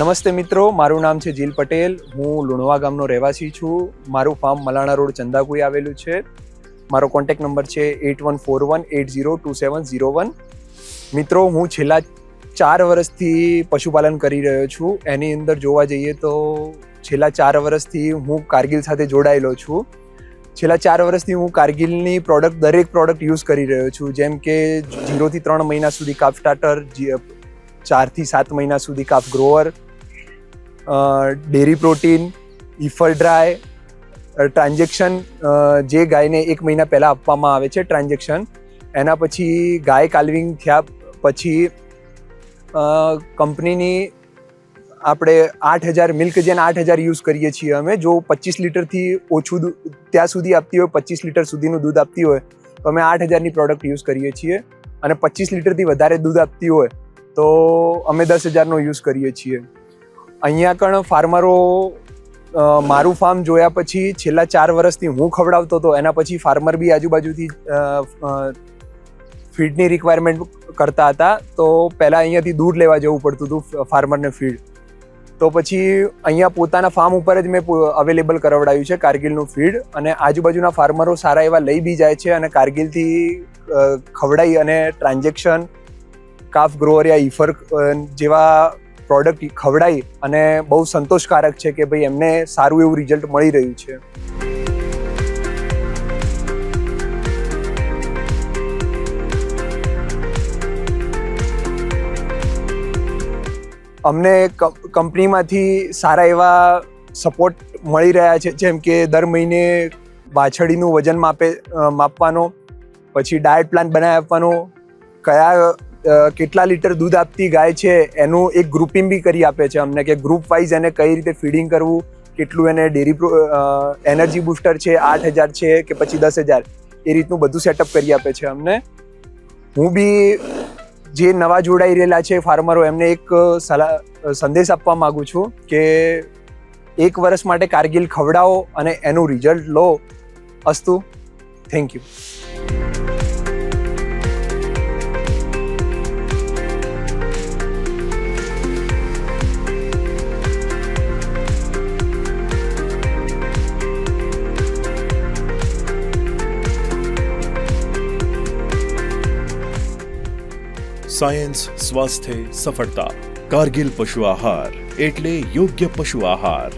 નમસ્તે મિત્રો, મારું નામ છે જીલ પટેલ. હું લુણવા ગામનો રહેવાસી છું. મારું ફાર્મ મલાણા રોડ, ચંદાકુઈ આવેલું છે. મારો કોન્ટેક્ટ નંબર છે eight one four one eight zero two seven zero one મિત્રો, હું છેલ્લા ચાર વર્ષથી પશુપાલન કરી રહ્યો છું. એની અંદર જોવા જઈએ તો છેલ્લા ચાર વર્ષથી હું કારગિલ સાથે જોડાયેલો છું. છેલ્લા ચાર વર્ષથી હું કારગિલની પ્રોડક્ટ દરેક પ્રોડક્ટ યુઝ કરી રહ્યો છું. જેમ કે ઝીરોથી ત્રણ મહિના સુધી કાફ સ્ટાર્ટર ચારથી સાત મહિના સુધી calf grower dairy protein heifer dry transaction જે ગાયને એક મહિના પહેલાં આપવામાં આવે છે ટ્રાન્ઝેક્શન એના પછી ગાય કાલ્વિંગ થયા પછી કંપનીની આપણે આઠ હજાર મિલ્ક જેન આઠ હજાર યુઝ કરીએ છીએ અમે, જો પચીસ લીટરથી ઓછું ત્યાં સુધી આપતી હોય, પચીસ લીટર સુધીનું દૂધ આપતી હોય, તો અમે આઠ હજારની પ્રોડક્ટ યુઝ કરીએ છીએ અને પચીસ લીટરથી વધારે દૂધ આપતી હોય, તો અમે દસ હજારનો યુઝ કરીએ છીએ. અહીંયા કણ ફાર્મરો મારું ફાર્મ જોયા પછી છેલ્લા ચાર વર્ષથી હું ખવડાવતો હતો, એના પછી ફાર્મર બી આજુબાજુથી ફીડની રિક્વાયરમેન્ટ કરતા હતા, તો પહેલાં અહીંયાથી દૂર લેવા જવું પડતું હતું ફાર્મરને ફીડ. તો પછી અહીંયા પોતાના ફાર્મ ઉપર જ મેં અવેલેબલ કરાવડાયું છે કારગિલનું ફીડ, અને આજુબાજુના ફાર્મરો સારા એવા લઈ બી જાય છે અને કારગિલથી ખવડાઈ અને ટ્રાન્ઝેક્શન કાફ ગ્રોવર યા ઇફર જેવા પ્રોડક્ટ ખવડાવી અને બહુ સંતોષકારક છે કે ભાઈ એમને સારું એવું રિઝલ્ટ મળી રહ્યું છે. અમને કંપનીમાંથી સારા એવા સપોર્ટ મળી રહ્યા છે, જેમ કે દર મહિને વાછડીનું વજન માપે માપવાનો, પછી ડાયટ પ્લાન બનાવી આપવાનો, કયા કેટલા લીટર દૂધ આપતી ગાય છે, એનું એક ગ્રુપિંગ બી કરી આપે છે અમને કે ગ્રુપ વાઇઝ એને કઈ રીતે ફીડિંગ કરવું, કેટલું એને ડેરી એનર્જી બૂસ્ટર છે, આઠ હજાર છે કે પછી દસ હજાર, એ રીતનું બધું સેટઅપ કરી આપે છે અમને. હું બી જે નવા જોડાઈ રહેલા છે ફાર્મરો એમને એક સલાહ સંદેશ આપવા માગું છું કે એક વર્ષ માટે કારગિલ ખવડાવો અને એનું રિઝલ્ટ લો. અસ્તુ થેન્ક યુ સાયન્સ સ્વાસ્થ્ય સફળતા કારગિલ પશુ આહાર એટલે યોગ્ય પશુ આહાર.